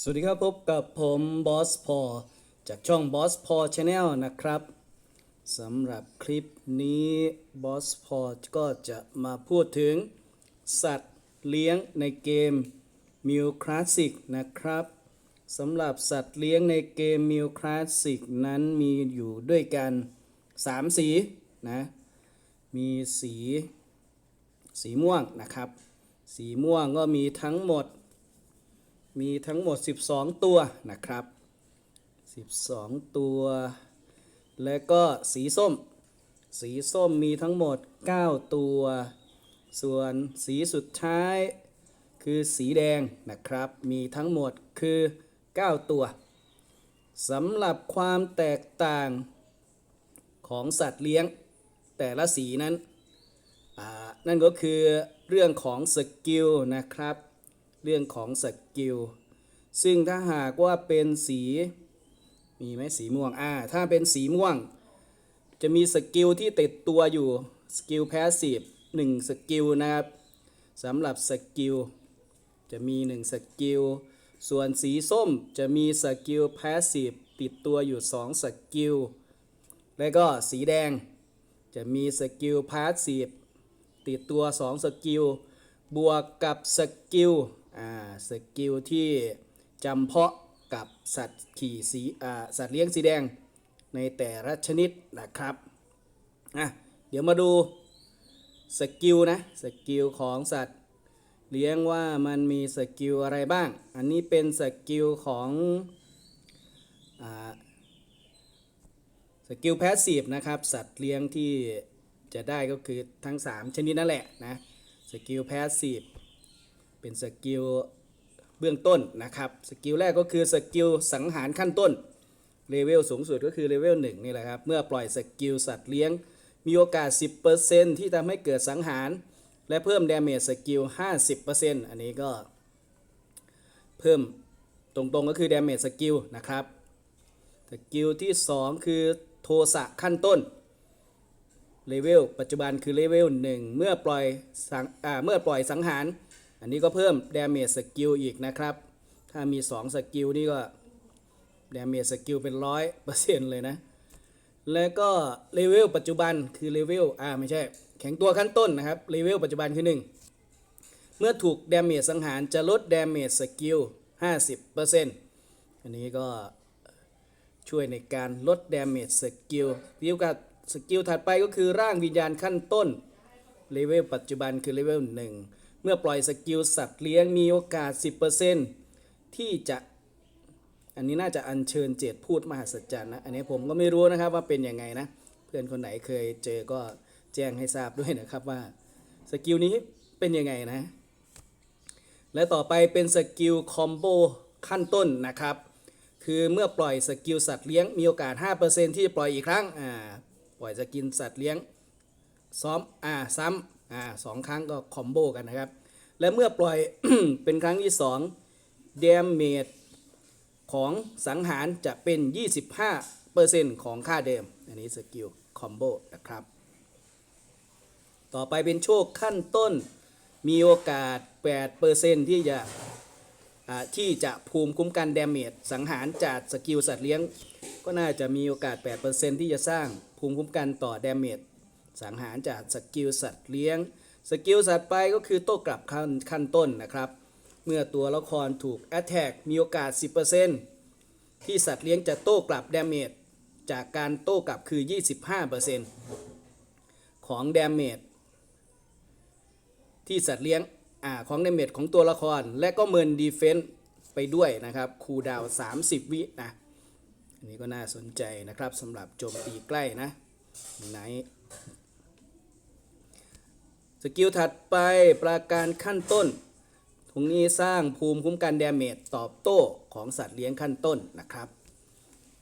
สวัสดีครับพบกับผมบอสพอจากช่องบอสพอชาแนลนะครับสำหรับคลิปนี้บอสพอก็จะมาพูดถึง สัตว์เลี้ยงในเกมมิวคลาสสิกนะครับสำหรับสัตว์เลี้ยงในเกมมิวคลาสสิกนั้นมีอยู่ด้วยกัน 3 สีนะมีสี สีม่วงนะครับ สีม่วงก็มีทั้งหมด มีทั้งหมด 12 ตัวนะครับ 12 ตัว และก็สีส้ม สีส้มมีทั้งหมด 9 ตัว ส่วนสีสุดท้ายคือสีแดงนะครับ มีทั้งหมดคือ 9 ตัวสำหรับความแตกต่างของสัตว์เลี้ยงแต่ละสีนั้นอ่านั่นก็คือเรื่องของสกิลนะครับ เรื่องของสกิลซึ่งถ้าหากว่าเป็นสีมีไหมสีม่วงอ่าถ้าเป็นสีม่วง จะมีสกิลที่ติดตัวอยู่สกิลแพสซีฟหนึ่งสกิลนะครับสำหรับสกิลจะมีหนึ่งสกิลส่วนสีส้มจะมีสกิลแพสซีฟติดตัวอยู่สองสกิลและก็สีแดงจะมีสกิลพาสซีฟติดตัว 2 สกิล บวกกับสกิล สกิลที่จำเพาะกับสัตว์ขี่สีสัตว์เลี้ยงสีแดงในแต่ละชนิดนะครับอะเดี๋ยวมาดูสกิลนะสกิลของสัตว์เลี้ยงว่ามันมีสกิลอะไรบ้าง อันนี้เป็นสกิลของอสกิลแพสซีฟนะครับสัตว์เลี้ยงที่จะได้ก็คือทั้ง 3 ชนิดนั่นแหละนะสกิลแพสซีฟ เป็นสกิลเบื้องต้นนะครับ สกิลแรกก็คือสกิลสังหารขั้นต้น เลเวลสูงสุดก็คือเลเวล1นี่แหละครับ เมื่อปล่อยสกิลสัตว์เลี้ยง มีโอกาส 10%ที่ทำให้เกิดสังหาร และเพิ่มดาเมจสกิล 50%อันนี้ก็ เพิ่มตรงๆก็คือดาเมจสกิลนะครับ สกิลที่ 2 คือโทสะขั้นต้นเลเวลปัจจุบันคือเลเวล1เมื่อปล่อยสังเมื่อปล่อยสังหาร อันนี้ก็เพิ่มดาเมจสกิลอีกนะครับ ถ้ามี 2 สกิลนี่ก็ดาเมจสกิลเป็นร้อยเปอร์เซ็นต์เลยนะ แล้วก็เลเวลปัจจุบันคือเลเวลอ่าไม่ใช่ แข็งตัวขั้นต้นนะครับเลเวลปัจจุบันคือ 1 เมื่อถูกดาเมจสังหารจะลดดาเมจสกิล50%อันนี้ก็ช่วยในการลด damage สกิลเดียวกับสกิลถัดไปก็คือร่างวิญญาณขั้นต้นเลเวลปัจจุบันคือเลเวล1 มื่อปล่อยสกิลสัตว์เลี้ยงมีโอกาส 10%ที่จะอันนี้น่าจะอัญเชิญเจตพูดมหัศจรรย์นะ อันนี้ผมก็ไม่รู้นะครับว่าเป็นยังไงนะ เพื่อนคนไหนเคยเจอก็แจ้งให้ทราบด้วยนะครับว่าสกิลนี้เป็นยังไงนะ และต่อไปเป็นสกิลคอมโบขั้นต้นนะครับ คือเมื่อปล่อยสกิลสัตว์เลี้ยงมีโอกาส 5%ที่จะปล่อยอีกครั้งอ่าปล่อยสกิลสัตว์เลี้ยงซ้อมอ่าซ้ำ อ่าสองครั้งก็คอมโบกันนะครับ และเมื่อปล่อย เป็นครั้งที่2 d a m a g e ของสังหารจะเป็น 25%ของค่าเดิม อันนี้สกิลคอมโบนะครับ ต่อไปเป็นโชคขั้นต้น มีโอกาส 8%ที่จะที่จะภูมิคุ้มกันเดาเมจสังหารจากสกิลสัตว์เลี้ยง ก็น่าจะมีโอกาส 8%ที่จะสร้างภูมิคุ้มกันต่อเดาเมจ สังหารจากสกิลสัตว์เลี้ยง สกิลสัตว์ไปก็คือโต้กลับขั้นขั้นต้นนะครับ เมื่อตัวละครถูก Attack มีโอกาส 10%ที่สัตว์เลี้ยงจะโต้กลับดาเมจจากการโต้กลับคือ 25%ของดาเมจที่สัตว์เลี้ยงอของดาเมจของตัวละคร และก็เมินดีเฟนต์ไปด้วยนะครับคูดาว 30 วินะอันนี้ก็น่าสนใจนะครับสำหรับโจมตีใกล้นะไหน กิลถัดไปประการขั้นต้นตรงนี้สร้างภูมิคุ้มกันดเมจตอบโต้ของสัตว์เลี้ยงขั้นต้นนะครับ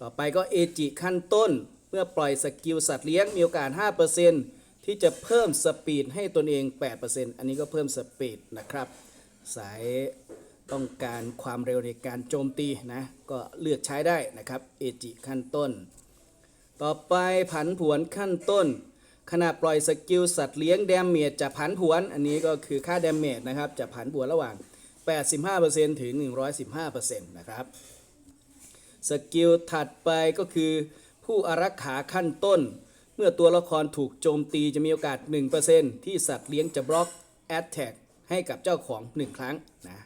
ต่อไปก็เอจิขั้นต้น เมื่อปล่อยสกิลสัตว์เลี้ยงมีโอกาส 5%ที่จะเพิ่มสปีดให้ตนเอง 8%อันนี้ก็เพิ่มสปีดนะครับ สายต้องการความเร็วในการโจมตีนะ ก็เลือกใช้ได้นะครับเอจิขั้นต้น ต่อไปผันผวนขั้นต้น ขณะปล่อยสกิลสัตว์เลี้ยงดาเมจจะผันผวน อันนี้ก็คือค่าดาเมจนะครับจะผันผวนระหว่าง 85%ถึง 115%นะครับสกิลถัดไปก็คือผู้อารักขาขั้นต้น เมื่อตัวละครถูกโจมตีจะมีโอกาส 1%ที่สัตว์เลี้ยงจะบล็อก Attack ให้กับเจ้าของ 1 ครั้งนะ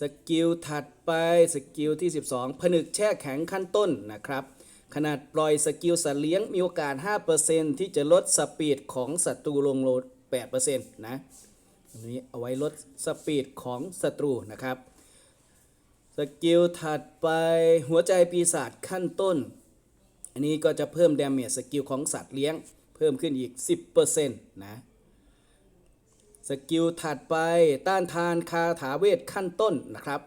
สกิลถัดไปสกิลที่ 12 ผนึกแช่แข็งขั้นต้นนะครับ ขนาดปล่อยสกิลสัตว์เลี้ยงมีโอกาส 5%ที่จะลดสปีดของศัตรูลงโลด8%นะอันนี้เอาไว้ลดสปีดของศัตรูนะครับ สกิลถัดไปหัวใจปีศาจขั้นต้น อันนี้ก็จะเพิ่มดาเมจสกิลของสัตว์เลี้ยง เพิ่มขึ้นอีก 10%นะสกิลถัดไปต้านทานคาถาเวทขั้นต้นนะครับ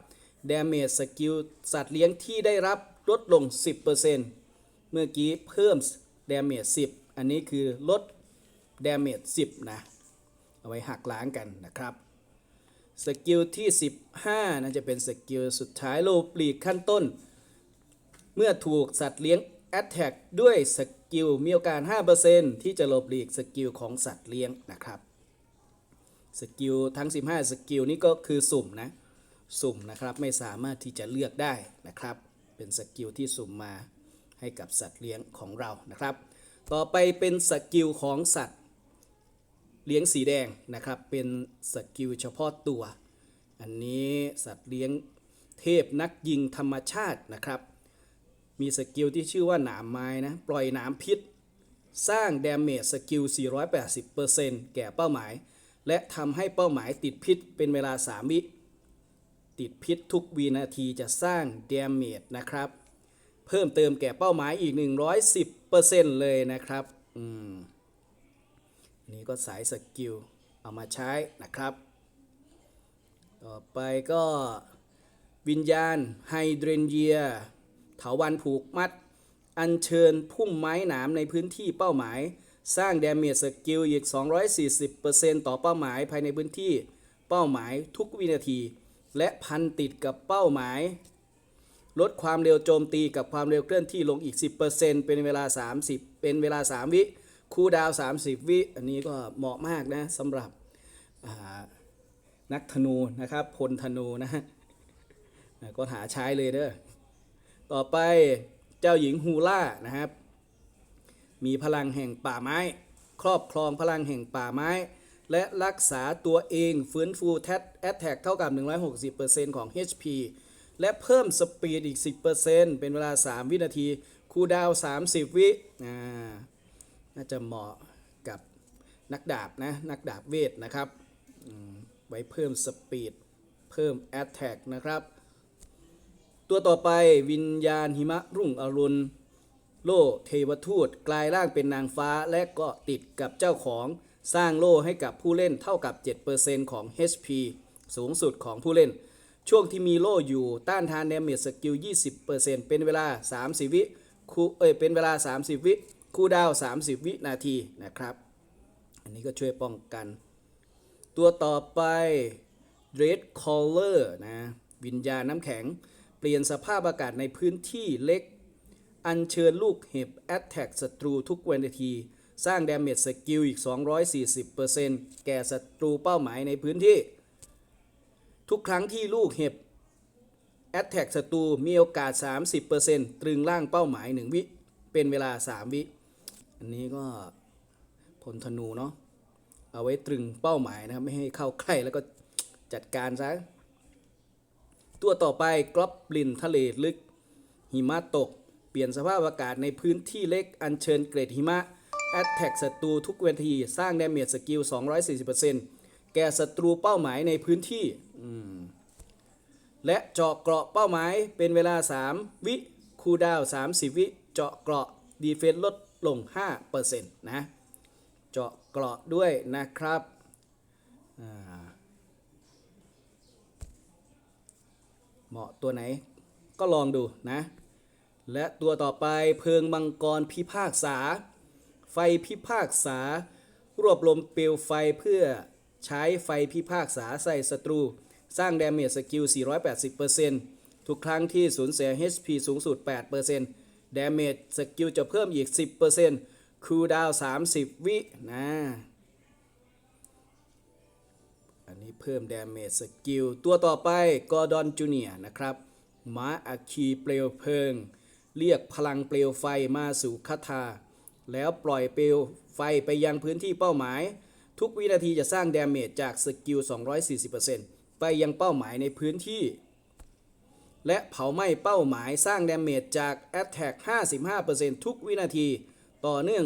ดาเมจสกิลสัตว์เลี้ยงที่ได้รับลดลง 10%เมื่อกี้เพิ่มดาเมจ10 อันนี้คือลดดาเมจ10 นะ เอาไว้หักล้างกันนะครับ สกิลที่ 15น่าจะเป็นสกิลสุดท้ายโลปลีกขั้นต้น เมื่อถูกสัตว์เลี้ยง Attack ด้วยสกิลมีโอกาส 5%ที่จะหลบลีกสกิลของสัตว์เลี้ยงนะครับสกิลทั้ง 15 สกิลนี้ก็คือสุ่มนะ สุ่มนะครับ ไม่สามารถที่จะเลือกได้นะครับ เป็นสกิลที่สุ่มมา ให้กับสัตว์เลี้ยงของเรานะครับ ต่อไปเป็นสกิลของสัตว์เลี้ยงสีแดงนะครับ เป็นสกิลเฉพาะตัว อันนี้สัตว์เลี้ยงเทพนักยิงธรรมชาตินะครับ มีสกิลที่ชื่อว่าหนามไม้นะ ปล่อยหนามพิษ สร้างดาเมจสกิล 480%แก่เป้าหมาย และทำให้เป้าหมายติดพิษเป็นเวลา 3 วิติดพิษทุกวินาทีจะสร้างดาเมจนะครับ เพิ่มเติมแก่เป้าหมายอีก 110%เลยนะครับอืมนี่ก็สายสกิลเอามาใช้นะครับ ต่อไปก็วิญญาณไฮเดรนเยียเถาวันผูกมัด อัญเชิญพุ่มไม้หนามในพื้นที่เป้าหมาย สร้างดเมจสกิลอีก 240%ต่อเป้าหมายภายในพื้นที่เป้าหมายทุกวินาที และพันติดกับเป้าหมาย ลดความเร็วโจมตีกับความเร็วเคลื่อนที่ลงอีก 10%เป็นเวลา 30 เป็นเวลา 3 วิ คูดาว 30 วิ อันนี้ก็เหมาะมากนะสำหรับนักธนูนะครับพลธนูนะฮะก็หาใช้เลยเด้อ ต่อไปเจ้าหญิงฮูล่านะครับ มีพลังแห่งป่าไม้ ครอบครองพลังแห่งป่าไม้ และรักษาตัวเองฟื้นฟูแทสแอตแทกเท่ากับ 160%ของ HP และเพิ่มสปีดอีก 10%เป็นเวลา 3 วินาที คูดาว 30 วิน่าจะเหมาะกับนักดาบนะ นักดาบเวทนะครับไว้เพิ่มสปีด เพิ่มแอตแทกนะครับ ตัวต่อไปวิญญาณหิมะรุ่งอรุณ โล่เทวทูต กลายร่างเป็นนางฟ้าและก็ติดกับเจ้าของสร้างโล่ให้กับผู้เล่นเท่ากับ 7%ของ HP สูงสุดของผู้เล่น ช่วงที่มีโล่อยู่ต้านทานเดเมจสกิล 20%เป็นเวลา 30 วิคูเอ้ยเป็นเวลา 30 วิคูดาว 30 วินาทีนะครับ อันนี้ก็ช่วยป้องกัน ตัวต่อไป Red Collar นะ วิญญาณน้ำแข็ง เปลี่ยนสภาพอากาศในพื้นที่เล็ก อัญเชิญลูกเห็บ Attack ศัตรูทุกวินาที สร้าง Damage สกิลอีก 240%แก่ศัตรูเป้าหมายในพื้นที่ ทุกครั้งที่ลูกเห็บ Attack ศัตรูมีโอกาส 30%ตรึงร่างเป้าหมาย 1 วิ เป็นเวลา 3 วิ อันนี้ก็พลธนูเนาะเอาไว้ตรึงเป้าหมายนะครับ ไม่ให้เข้าใกล้แล้วก็จัดการซะตัวต่อไปกรอบลินทะเลลึก หิมะตก เปลี่ยนสภาพอากาศในพื้นที่เล็กอัญเชิญเกรดหิมะแอตแทกศัตรูทุกเวทีสร้างดาเมจสกิล240% แก่ศัตรูเป้าหมายในพื้นที่และเจาะเกราะเป้าหมายเป็นเวลา 3 วิคูดาว 30 วิเจาะเกราะดีเฟนลดลง 5%นะเจาะเกราะด้วยนะครับเหมาะตัวไหนก็ลองดูนะ และตัวต่อไปเพิงมังกรพิพากษา ไฟพิพากษารวบรวมเปลวไฟเพื่อ ใช้ไฟพิพากษาใส่ศัตรู สร้างดาเมจสกิล480%ทุกครั้งที่สูญเสีย HP สูงสุด8%ดาเมจสกิลจะเพิ่มอีก 10%คูลดาว30 วินะอันนี้เพิ่ม damage skill ตัวต่อไปกอร์ดอนจูเนียนะครับม้าอัคคีเปลวเพลิง เรียกพลังเปลวไฟมาสู่คาถาแล้วปล่อยเปลวไฟไปยังพื้นที่เป้าหมาย ทุกวินาทีจะสร้าง damage จากสกิล 240%ไปยังเป้าหมายในพื้นที่ และเผาไหม้เป้าหมายสร้าง damage จาก attack 55%ทุกวินาที ต่อเนื่อง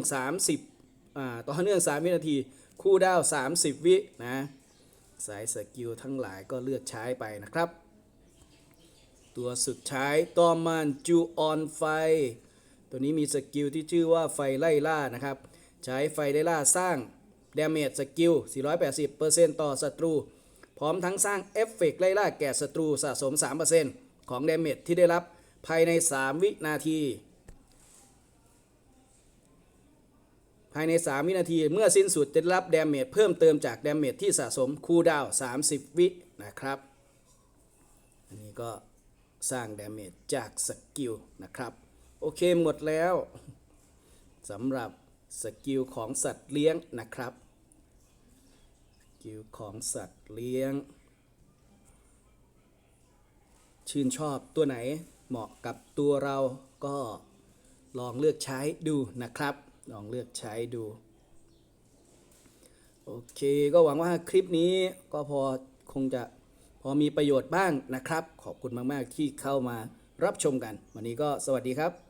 30อ่าต่อเนื่อง 3 วินาที คู่ดาว 30 วินะ สายสกิลทั้งหลายก็เลือกใช้ไปนะครับ ตัวสุดท้ายตอมันจูออนไฟ ตัวนี้มีสกิลที่ชื่อว่าไฟไล่ล่านะครับ ใช้ไฟไล่ล่าสร้าง Damage สกิล 480%ต่อศัตรู พร้อมทั้งสร้างเอฟเฟกต์ไล่ล่าแก่ศัตรูสะสม 3%ของ Damage ที่ได้รับภายใน 3 วินาที ภายใน 3 วินาที เมื่อสิ้นสุดจะได้รับ Damage เพิ่มเติมจาก Damage ที่สะสมคูลดาว 30 วินะครับ อันนี้ก็สร้าง Damage จากสกิลนะครับ โอเคหมดแล้วสำหรับ สกิลของสัตว์เลี้ยงนะครับสกิลของสัตว์เลี้ยง ชื่นชอบตัวไหนเหมาะกับตัวเราก็ลองเลือกใช้ดูนะครับ ลองเลือกใช้ดู โอเคก็หวังว่าคลิปนี้ก็พอคงจะพอมีประโยชน์บ้างนะครับ ขอบคุณมาก ๆ ที่เข้ามารับชมกัน วันนี้ก็สวัสดีครับ